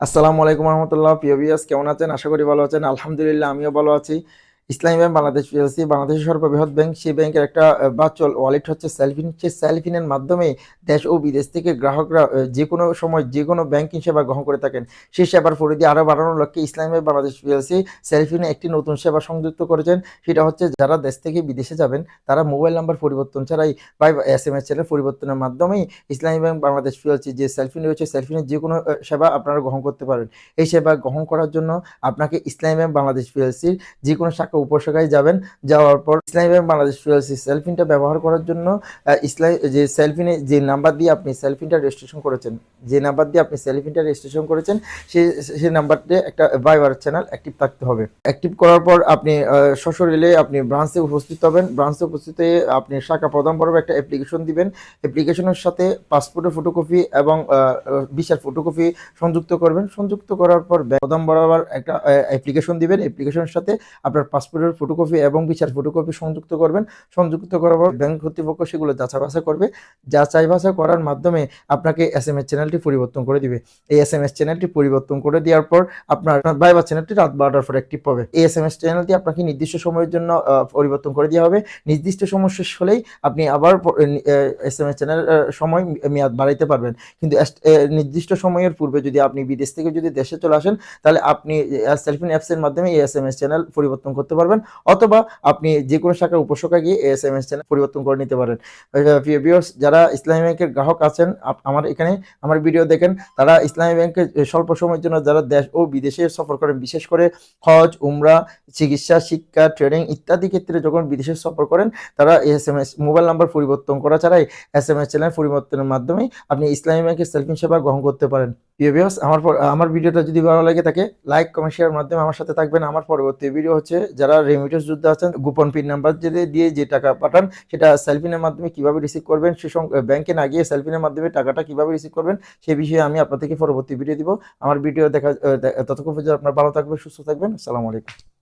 আসসালামু আলাইকুম রহমতুল্লাহ। প্রিয় কেমন আছেন? আশা করি ভালো আছেন। আলহামদুলিল্লাহ আমিও ভালো আছি। ইসলামী ব্যাংক, বাংলাদেশ পিএলসি বাংলাদেশের সর্ববৃহৎ ব্যাংক। সেই ব্যাংকের একটা ভার্চুয়াল ওয়ালেট হচ্ছে সেলফিন সেই সেলফিনের মাধ্যমে দেশ ও বিদেশ থেকে গ্রাহকরা যে কোনো সময় যে কোনো ব্যাংকিং সেবা গ্রহণ করে থাকেন। সেই সেবার পরিধি আরও বাড়ানোর লক্ষ্যে ইসলামী ব্যাংক, বাংলাদেশ পিএলসি সেলফিনে একটি নতুন সেবা সংযুক্ত করেছেন। সেটা হচ্ছে যারা দেশ থেকে বিদেশে যাবেন, তারা মোবাইল নাম্বার পরিবর্তন ছাড়াই বা এস এম এস চ্যানেল পরিবর্তনের মাধ্যমেই ইসলামী ব্যাংক, বাংলাদেশ পিএলসি যে সেলফিন রয়েছে সেলফিনের যে কোনো সেবা আপনারা গ্রহণ করতে পারেন। এই সেবা গ্রহণ করার জন্য আপনাকে ইসলামী ব্যাংক, বাংলাদেশ পিএলসির যে কোনো শাখা উপশাখায় যাবেন। যাওয়ার পর ইসলামী ব্যাংক বাংলাদেশ পিএলসি সেলফিনটা ব্যবহার করার জন্য ইসলাম, যে সেলফিনে যে নাম্বার দিয়ে আপনি সেলফিনটা রেজিস্ট্রেশন করেছেন, যে নাম্বার দিয়ে আপনি সেলফিনটা রেজিস্ট্রেশন করেছেন সেই সেই নাম্বারটি একটা ভাইবার চ্যানেল অ্যাক্টিভ থাকতে হবে। অ্যাক্টিভ করার পর আপনি সশরীরে আপনি ব্রাঞ্চে উপস্থিত হবেন। ব্রাঞ্চে উপস্থিত হয়ে আপনি শাখা প্রদান বরাবর একটা অ্যাপ্লিকেশন দিবেন। অ্যাপ্লিকেশনের সাথে পাসপোর্টের ফটোকপি এবং বিশাল ফটোকপি সংযুক্ত করবেন। সংযুক্ত করার পর প্রদান বরাবর একটা অ্যাপ্লিকেশন দিবেন। অ্যাপ্লিকেশনের সাথে আপনার পাসপোর্টের ফটোকপি এবং বিচার ফটোকপি সংযুক্ত করবেন। সংযুক্ত করার পর ব্যাংক কর্তৃপক্ষ সেগুলো যাচাই করবে। যাচাই বাছাই করার মাধ্যমে আপনাকে এস এম এস চ্যানেলটি পরিবর্তন করে দিবে। এই এস এম এস চ্যানেলটি পরিবর্তন করে দেওয়ার পর আপনার ভাইবার চ্যানেলটি রাত বারোটার পর অ্যাক্টিভ পাবে। এই এস এম এস চ্যানেলটি আপনাকে নির্দিষ্ট সময়ের জন্য পরিবর্তন করে দেওয়া হবে। নির্দিষ্ট সময় শেষ হলেই আপনি আবার এস এম এস চ্যানেল সময় মেয়াদ বাড়াইতে পারবেন। কিন্তু নির্দিষ্ট সময়ের পূর্বে যদি আপনি বিদেশ থেকে যদি দেশে চলে আসেন, তাহলে আপনি সেলফিন অ্যাপসের মাধ্যমে এই এস এম এস চ্যানেল পরিবর্তন করতে পারবেন, অথবা আপনি যে কোনো শাখার উপশাখা গিয়ে এস এম এস চ্যানেল পরিবর্তন করে নিতে পারেন। যারা ইসলামী ব্যাংকের গ্রাহক আছেন আমার এখানে আমার ভিডিও দেখেন, তারা ইসলামী ব্যাংকের স্বল্প সময়ের জন্য যারা দেশ ও বিদেশে সফর করেন, বিশেষ করে হজ, উমরা, চিকিৎসা, শিক্ষা, ট্রেনিং ইত্যাদি ক্ষেত্রে যখন বিদেশে সফর করেন, তারা S M S mobile number পরিবর্তন করা ছাড়াই এস এম এস চ্যানেল পরিবর্তনের মাধ্যমে আপনি ইসলামী ব্যাংকের সেলফিন সেবা গ্রহণ করতে পারেন। প্রিয় ভিউয়ার্স আমার আমার ভিডিওটা যদি ভালো লাগে থাকে লাইক কমেন্ট শেয়ার মাধ্যমে আমার সাথে থাকবেন। আমার পরবর্তী ভিডিও হচ্ছে, যারা রেমিটেন্স যুদ্ধ আছেন গোপন পিন নাম্বার যদি দিয়ে যে টাকা পাঠান, সেটা সেলফিনের মাধ্যমে কীভাবে রিসিভ করবেন, সে ব্যাংকে না গিয়ে সেলফিনের মাধ্যমে টাকাটা কীভাবে রিসিভ করবেন, সে বিষয়ে আমি আপনাদেরকে পরবর্তী ভিডিও দিব। আমার ভিডিও দেখা ততক্ষণ পর্যন্ত আপনার ভালো থাকবেন, সুস্থ থাকবেন। আসসালামু আলাইকুম।